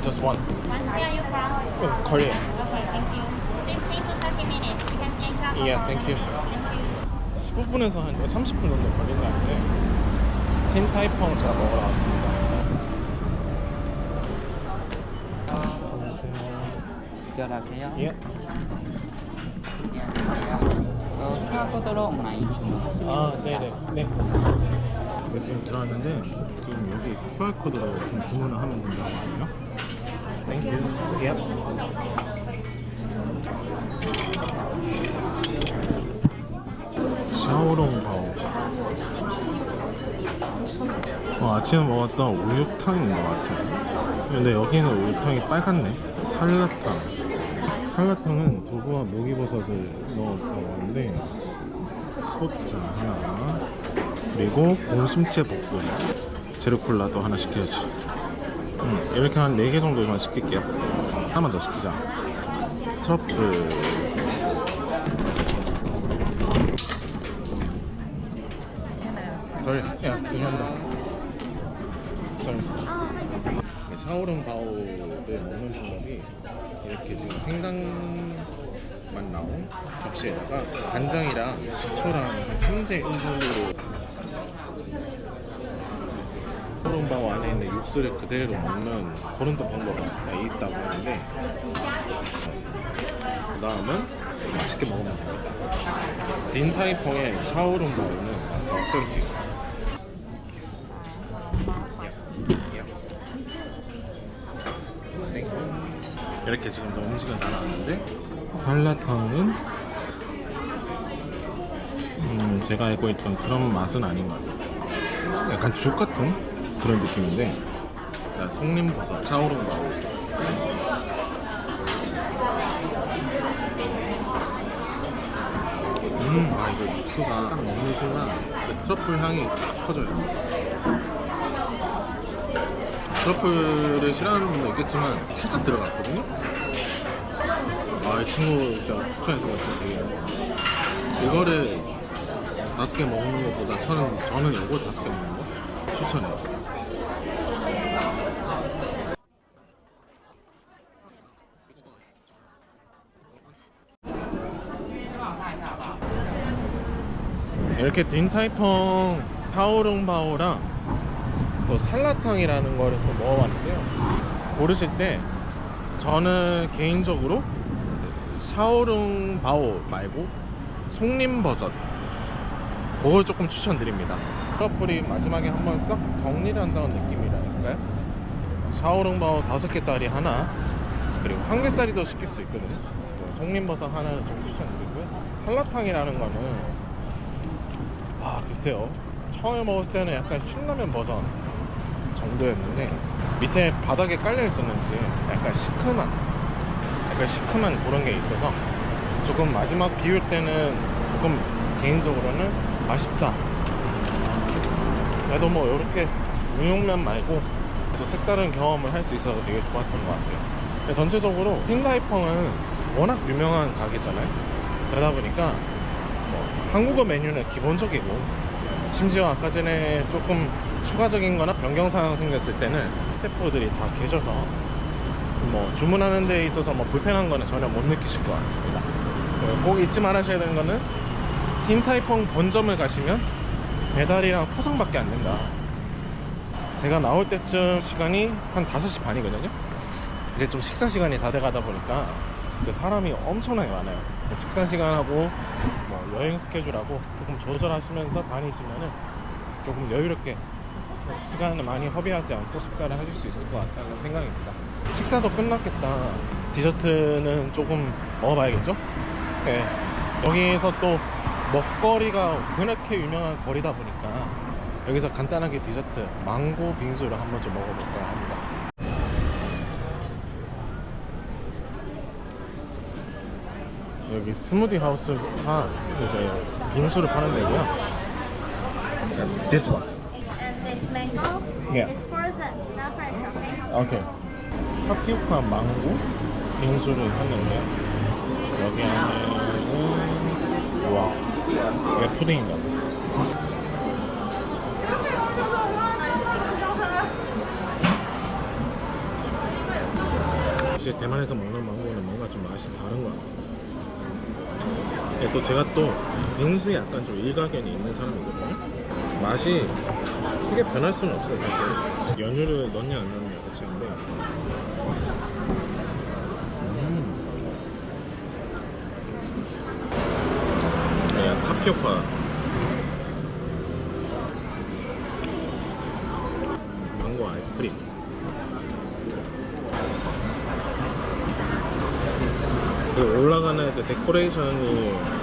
one, just one. One, where are you from? Oh, Korea. Okay, thank you. 15 to 30 minutes. You can car for Yeah, thank you. Thank you. 15분에서 한 30분 정도 걸린 것 같은데 틴타이펑을 제가 먹으러 왔습니다. 안녕하세요. 결합해요. 예. 어, QR 코드로 많이 주문하시면 아, 됩니다. 네네. 네. 네, 지금 들어왔는데 지금 여기 QR코드로 좀 주문을 하면 된다고 하네요. 땡큐. 예. 샤오롱바오. 어, 아침에 먹었던 우육탕인 것 같아요. 근데 여기는 우육탕이 빨갛네. 살라탕. 살라탕은 두부와 목이버섯을 넣어 먹었는데 소자 하나 그리고 공심채 볶음 제르콜라도 하나 시켜야지 음, 이렇게 한 4개 정도만 시킬게요. 하나만 더 시키자. 트러플. 썰, 야, 죄송합니다. 썰. 네, 샤오롱바오를 먹는 방법이 이렇게 지금 생강만 나온 접시에다가 간장이랑 식초랑 한 3대 1정도로 샤오롱바오 안에 있는 육수를 그대로 먹는 그런 또 방법이 있다고 하는데 그 다음은 맛있게 먹으면 됩니다. 딘타이펑의 샤오롱바오는 어떨지 이렇게 지금 음식은 다 나왔는데 살라탕은 음, 제가 알고 있던 그런 맛은 아닌 것 같아요. 약간 죽 같은 그런 느낌인데 송림버섯 샤오롱바오 음, 아 이거 육수가 딱 먹는 순간 그 트러플 향이 딱 퍼져요 트러플을 싫어하는 분도 있겠지만 살짝 들어갔거든요. 아, 이 친구 진짜 추천해서 진짜 되게 이거를 다섯 개 먹는 것보다 저는 저는 이거 다섯 개 먹는 거 추천해요. 이렇게 딘타이펑 타오룽바오랑 또 살라탕이라는 거를 또 먹어봤는데요. 고르실 때 저는 개인적으로 샤오룽바오 말고 송림버섯 그걸 조금 추천드립니다. 트러플이 마지막에 한번 싹 정리를 한다는 느낌이랄까요? 샤오룽바오 다섯 개짜리 하나 그리고 한 개짜리도 시킬 수 있거든요. 송림버섯 하나를 좀 추천드리고요. 살라탕이라는 거는 아 글쎄요. 처음에 먹었을 때는 약간 신라면 버전 정도였는데 밑에 바닥에 깔려 있었는지 약간 시큼한 약간 시큼한 그런 게 있어서 조금 마지막 비울 때는 조금 개인적으로는 아쉽다. 그래도 뭐 이렇게 우육면 말고 또 색다른 경험을 할 수 있어서 되게 좋았던 것 같아요. 전체적으로 흰라이펑은 워낙 유명한 가게잖아요. 그러다 보니까 뭐 한국어 메뉴는 기본적이고 심지어 아까 전에 조금 추가적인 거나 변경사항 생겼을 때는 스태프들이 다 계셔서 뭐 주문하는 데 있어서 뭐 불편한 거는 전혀 못 느끼실 것 같습니다. 어, 꼭 잊지 말아셔야 되는 거는 틴타이펑 본점을 가시면 배달이랑 포장밖에 안 된다. 제가 나올 때쯤 시간이 한 5시 반이거든요. 이제 좀 식사 시간이 다 돼가다 보니까 그 사람이 엄청나게 많아요. 식사 시간하고 뭐 여행 스케줄하고 조금 조절하시면서 다니시면은 조금 여유롭게 시간을 많이 허비하지 않고 식사를 하실 수 있을 것 같다는 생각입니다. 식사도 끝났겠다. 디저트는 조금 먹어봐야겠죠? 네. 여기서 또 먹거리가 그렇게 유명한 거리다 보니까 여기서 간단하게 디저트 망고 빙수를 한번 좀 먹어볼까 합니다. 여기 스무디 하우스가 이제 빙수를 파는 데고요. This one. And this mango Yeah. is frozen, not fresh, okay? 오케이. 파피오카 망고 빙수를 샀는데요. 여기 안에는 와 이게 푸딩인가 봐. 이제 대만에서 먹는 망고는 뭔가 좀 맛이 다른 것 같아요. 예, 또 제가 또 빙수에 약간 좀 일가견이 있는 사람이거든요. 맛이 크게 변할 수는 없어요, 사실. 연유를 넣냐 안 넣느냐 그 차인데. 음. 네, 타피오카. 망고 아이스크림. 그 올라가는 그 데코레이션이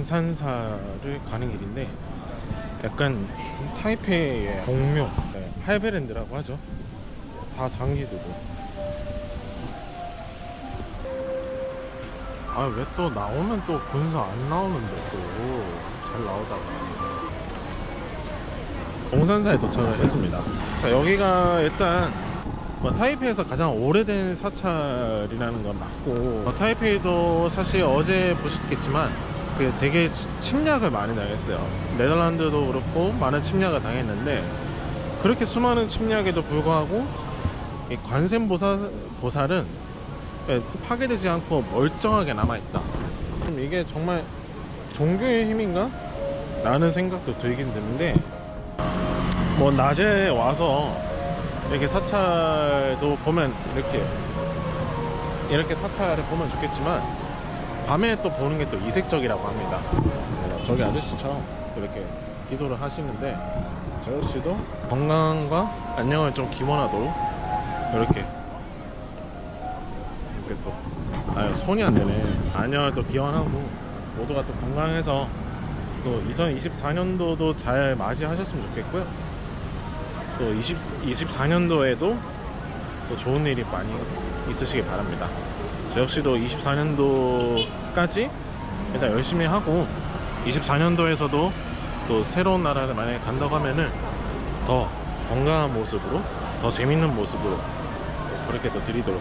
용산사를 가는 길인데 약간 타이페이의 동묘 네, 할베랜드라고 하죠. 다 장기두고 아 왜 또 나오면 또 군사 안 나오는데 또 잘 나오다가. 용산사에 도착을 했습니다. 자 여기가 일단 뭐 타이페이에서 가장 오래된 사찰이라는 건 맞고 뭐 타이페이도 사실 어제 보셨겠지만 그 되게 치- 침략을 많이 당했어요 네덜란드도 그렇고 많은 침략을 당했는데 그렇게 수많은 침략에도 불구하고 이 관세음보살 보살은 예, 파괴되지 않고 멀쩡하게 남아있다. 좀 이게 정말 종교의 힘인가? 라는 생각도 들긴 드는데 뭐 낮에 와서 이렇게 사찰도 보면 이렇게 이렇게 사찰을 보면 좋겠지만 밤에 또 보는 게 또 이색적이라고 합니다. 그래서 저기 아저씨처럼 그렇게 기도를 하시는데 저 아저씨도 건강과 안녕을 좀 기원하도록 이렇게 이렇게 또 아유 손이 안 되네. 안녕을 또 기원하고 모두가 또 건강해서 또 2024년도도 잘 맞이하셨으면 좋겠고요. 또 20, 24년도에도 또 좋은 일이 많이 있으시길 바랍니다. 저 역시도 24년도 까지 일단 열심히 하고 24년도에서도 또 새로운 나라를 만약에 간다고 하면은 더 건강한 모습으로 더 재밌는 모습으로 그렇게 또 드리도록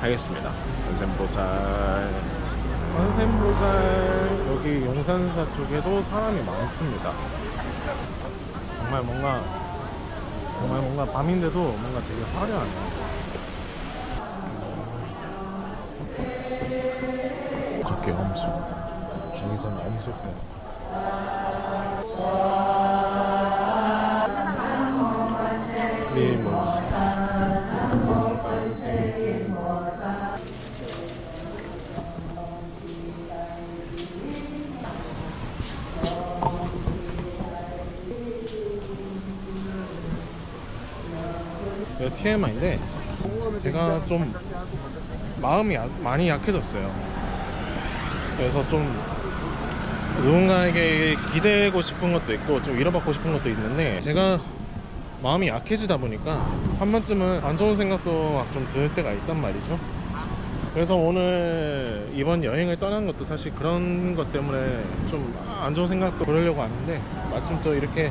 하겠습니다. 관세음보살. 관세음보살 여기 용산사 쪽에도 사람이 많습니다. 정말 뭔가 정말 뭔가 밤인데도 뭔가 되게 화려하네요. 저게 엄숙. 여기서는 엄숙해요. 미모사. 이거 TMI인데 제가 좀 마음이 야- 많이 약해졌어요. 그래서 좀 누군가에게 기대고 싶은 것도 있고 좀 위로받고 싶은 것도 있는데 제가 마음이 약해지다 보니까 한 번쯤은 안 좋은 생각도 막 좀 들 때가 있단 말이죠. 그래서 오늘 이번 여행을 떠난 것도 사실 그런 것 때문에 좀 안 좋은 생각도 그러려고 하는데 마침 또 이렇게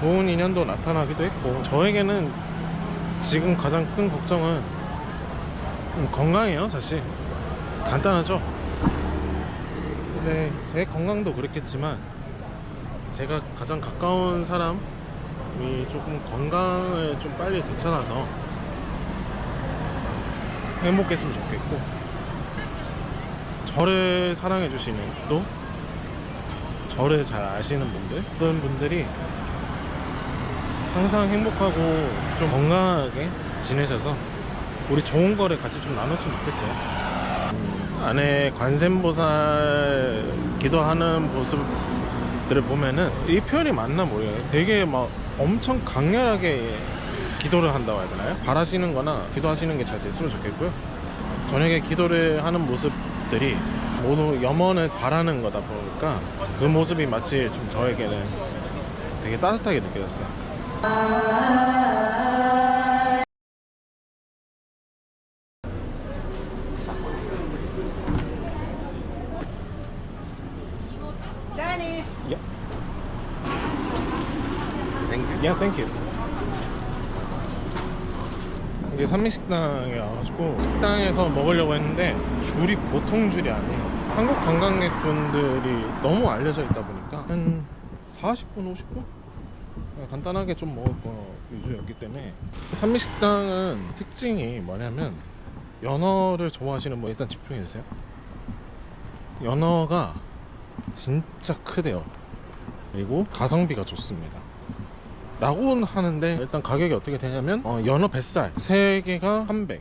좋은 인연도 나타나기도 했고 저에게는 지금 가장 큰 걱정은 음, 건강이에요 사실 간단하죠 근데 제 건강도 그렇겠지만 제가 가장 가까운 사람이 조금 건강을 좀 빨리 되찾아서 행복했으면 좋겠고 저를 사랑해 주시는 또 저를 잘 아시는 분들 그런 분들이 항상 행복하고 좀 건강하게 지내셔서 우리 좋은 거를 같이 좀 나눴으면 좋겠어요. 음, 안에 관세음보살 기도하는 모습들을 보면은 이 표현이 맞나 모르겠어요. 되게 막 엄청 강렬하게 기도를 한다고 해야 되나요? 바라시는 거나 기도하시는 게 잘 됐으면 좋겠고요. 저녁에 기도를 하는 모습들이 모두 염원을 바라는 거다 보니까 그 모습이 마치 좀 저에게는 되게 따뜻하게 느껴졌어요. Yeah. Thank you. Yeah, thank you. 이게 산미식당에 와가지고 식당에서 먹으려고 했는데 줄이 보통 줄이 아니에요. 한국 관광객분들이 너무 알려져 있다 보니까 한 40분, 50분? 간단하게 좀 먹을 거 위주였기 때문에 산미식당은 특징이 뭐냐면 연어를 좋아하시는 분 일단 집중해 주세요. 연어가 진짜 크대요. 그리고 가성비가 좋습니다. 라고는 하는데 일단 가격이 어떻게 되냐면 어, 연어 뱃살 3개가 300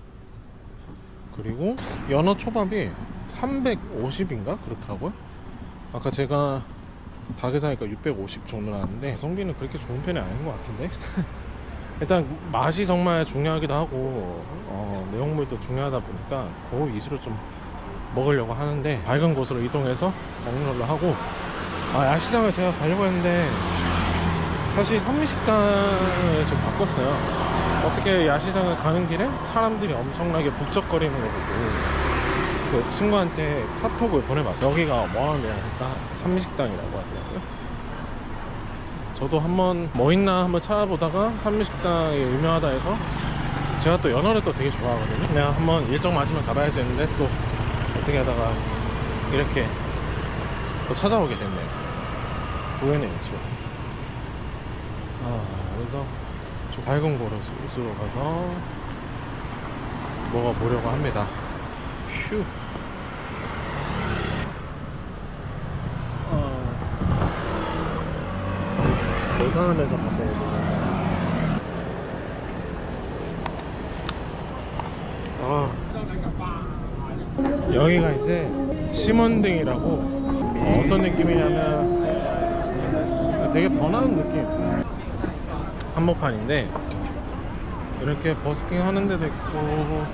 그리고 연어 초밥이 350인가 그렇더라고요 아까 제가 사니까 650 정도 나왔는데 가성비는 그렇게 좋은 편이 아닌 것 같은데 일단 맛이 정말 중요하기도 하고 어, 내용물도 중요하다 보니까 그 위주로 좀 먹으려고 하는데 밝은 곳으로 이동해서 먹는 걸로 하고 아 야시장을 제가 가려고 했는데 사실 산미식당을 좀 바꿨어요. 어떻게 야시장을 가는 길에 사람들이 엄청나게 북적거리는 거 보고 그 친구한테 카톡을 보내봤어요. 여기가 뭐 하는 데야 하니까 산미식당이라고 하더라고요. 저도 한번 뭐 있나 한번 찾아보다가 산미식당이 유명하다 해서 제가 또 연어를 또 되게 좋아하거든요. 그냥 한번 일정 맞으면 가봐야지 했는데 또 어떻게 하다가 이렇게 또 찾아오게 됐네요. 우연의 일치로. 아, 그래서 좀 밝은 곳으로 가서 먹어보려고 합니다. 휴. 어. 예산하면서 가보고. 아. 여기가 이제 심원등이라고 어, 어떤 느낌이냐면 되게 번화한 느낌. 한복판인데 이렇게 버스킹 하는 데도 있고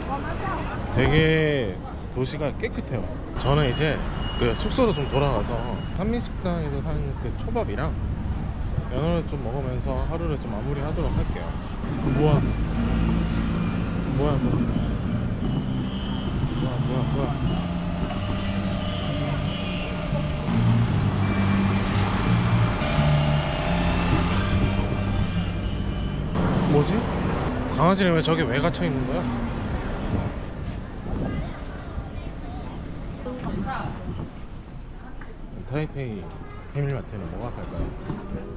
되게 도시가 깨끗해요 저는 이제 그 숙소로 좀 돌아가서 한미식당에서 사는 그 초밥이랑 연어를 좀 먹으면서 하루를 좀 마무리하도록 할게요 뭐야 뭐야 뭐야 뭐야 뭐야 뭐야 뭐지? 강아지는 왜 저기 왜 갇혀 있는 거야? 타이페이 패밀리마트는 뭐가 갈까요?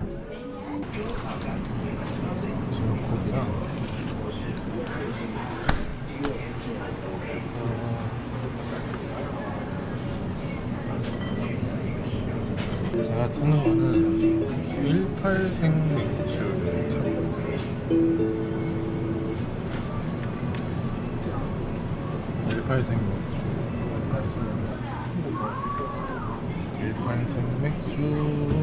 제가 찾는 거는 18 생맥주를 찾고 있어요. 18 생맥주. 18 생맥주. 18 생맥주.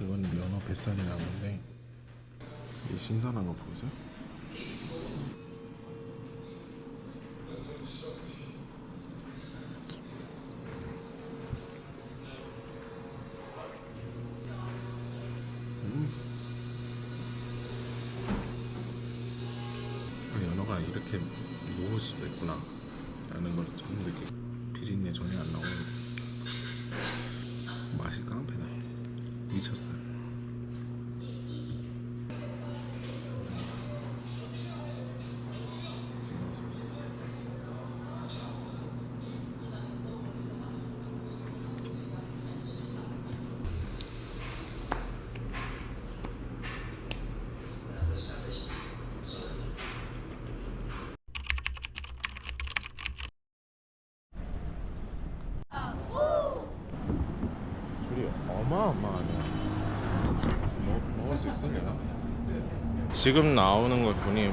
이건 연어 뱃살이 나오는데 이 신선한 거 보세요. 음. 아, 연어가 이렇게 먹을 수도 있구나 라는 걸 처음 느끼고 비린내 전혀 안 나오는 맛이 깡패다 미 어마어마하네. 먹, 먹을 수 내가? 지금 나오는 걸 보니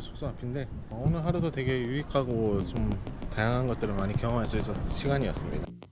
숙소 앞인데 오늘 하루도 되게 유익하고 좀 다양한 것들을 많이 경험할 수 있어서 시간이었습니다.